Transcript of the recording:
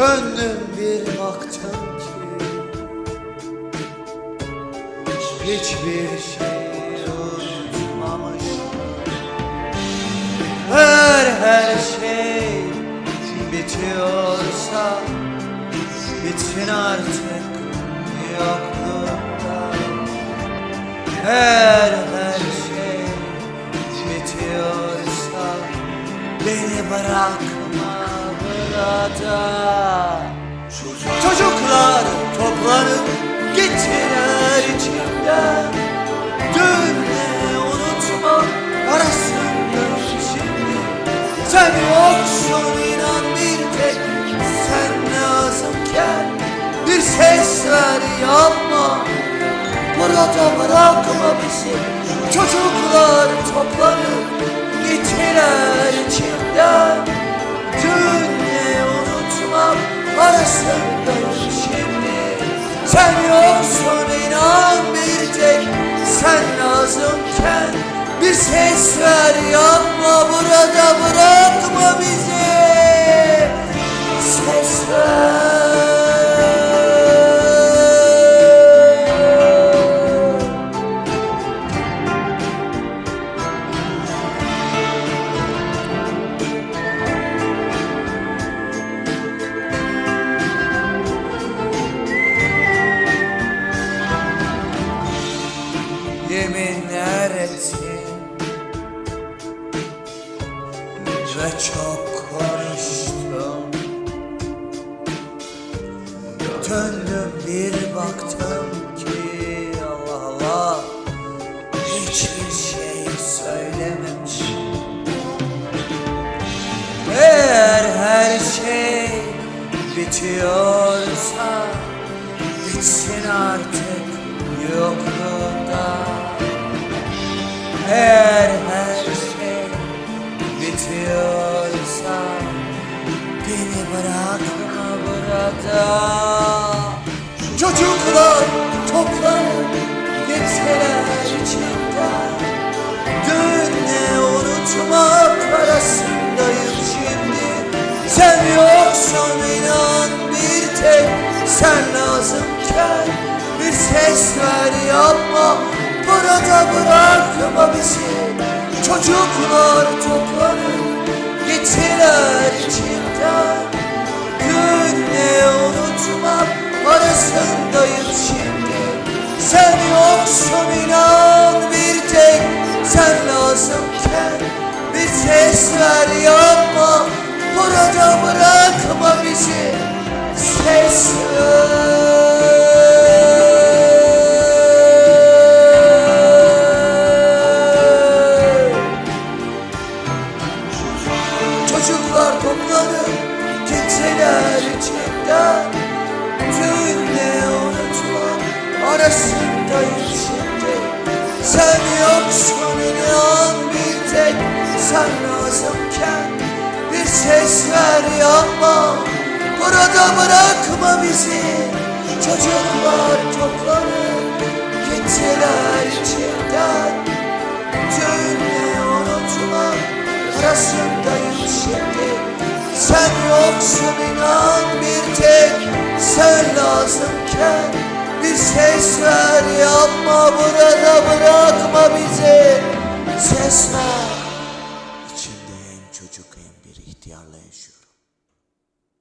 Döndüm bir baktım ki Hiçbir şey unutmamış. Her her şey bitiyorsa Bitsin artık yokluğunda. Her her şey bitiyorsa Beni bırakma burada Çocuklar toplanıp gittiler içimden Dün unutma arasında şimdi. Sen yoksun inan bir tek sen lazımken Bir ses ver yapma. Burada bırakma bizi. Çocuklar toplanıp Sen yoksun inan bir tek sen lazımken. Bir ses ver yapma burada yeminler ettim ve çok konuştum. Döndüm bir baktım ki Allah Allah hiçbir şey söylememişim Eğer her şey bitiyorsa bitsin artık yokluğunda Eğer her şey bitiyorsa beni bırakma burada. Çocuklar toplanıp gitseler içimden Dün ne unutmak arasındayım şimdi. Sen yoksun inan bir tek sen lazımken Bir ses ver yapma burada bırakma bizi. Çocuklar toplanıp gittiler arasındayım şimdi Sen yoksun inan bir tek. Sen lazımken Bir ses ver yapma burada bırakma bizi. Çocuklar toplanıp gitseler içimden Dün ne unutmam arasındayım şimdi. Sen yoksun inan bir tek. Sen lazımken Bir ses ver yapma burada bırakma bizi. Ses ver